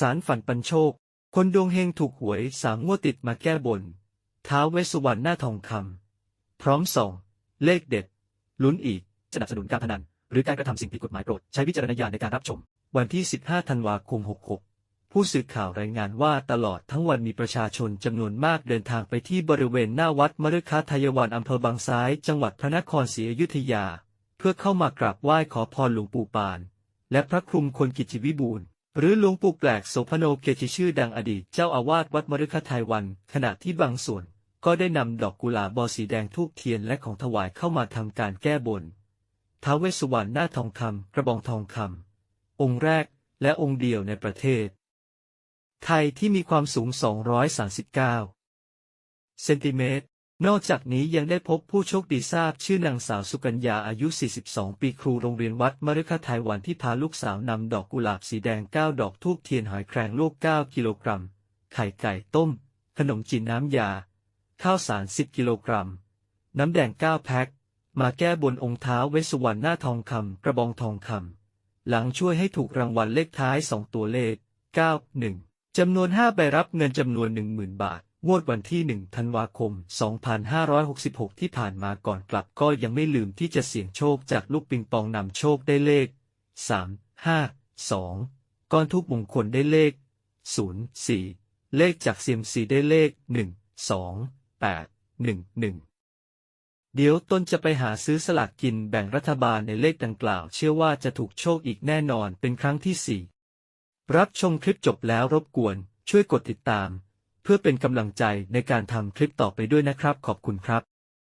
สารฝันปันโชค คนดวงเฮงถูกหวยสามงวดติดมาแก้บน ท้าวเวสสุวรรณหน้าทองคำ พร้อมส่องเลขเด็ด ลุ้นอีก สนับสนุนการพนัน หรือการกระทำสิ่งผิดกฎหมายโปรด ใช้วิจารณญาณในการรับชม วันที่ 15 ธันวาคม 66 ผู้สื่อข่าวรายงานว่าตลอดทั้งวันมีประชาชนจำนวนมากเดินทางไปที่บริเวณหน้าวัดมฤคทายวันอำเภอบางซ้าย จังหวัดพระนครศรีอยุธยา เพื่อเข้ามากราบไหว้ขอพรหลวงปู่ปาน และพระครุมคนกิจวิบูลย์ หรือหลวงปู่แปลกโสพโนเกจิชื่อดังอดีตเจ้าอาวาสวัดมฤคทายวัน ขณะที่บางส่วนก็ได้นำดอกกุหลาบบอสีแดงทูบเทียนและของถวายเข้ามาทำการแก้บนท้าวเวสสุวรรณหน้าทองคำกระบองทองคำองค์แรกและองค์เดียวในประเทศ ไทยที่มีความสูง 239 เซนติเมตร นอกจากนี้ยังได้พบผู้โชคดีทราบชื่อนางสาวสุกัญญาอายุ 42 ปีครูโรงเรียนวัดมฤคทายวันที่พาลูกสาวนำดอกกุหลาบสีแดง 9 ดอกทูบเทียนหอยแครงลูก 9 กิโลกรัม ไข่ไก่ต้ม ขนมจีนน้ำยา ข้าวสาร 10 กิโลกรัม น้ำแดง 9 แพ็ค มาแก้บนองค์เท้าเวสสุวรรณหน้าทองคำกระบองทองคำหลังช่วยให้ถูกรางวัลเลขท้าย 2 ตัวเลข 91 จำนวน 5 ใบรับเงินจำนวน 10,000 บาท งวดวันที่ 1 ธันวาคม 2566 ที่ผ่านมาก่อนกลับก็ยังไม่ลืมที่จะเสี่ยงโชคจากลูกปิงปองนำโชคได้เลข 3 5 2 ก้อนทุกมงคลได้เลข 0 4 เลขจากเซียมซีได้เลข 1 2 8 1 1 เดี๋ยวตนจะไปหาซื้อสลากกินแบ่งรัฐบาลในเลขดังกล่าว เชื่อว่าจะถูกโชคอีกแน่นอนเป็นครั้งที่ 4 รับชมคลิปจบแล้วรบกวน ช่วยกดติดตาม เพื่อเป็นกำลังใจในการทำคลิปต่อไปด้วยนะครับ ขอบคุณครับ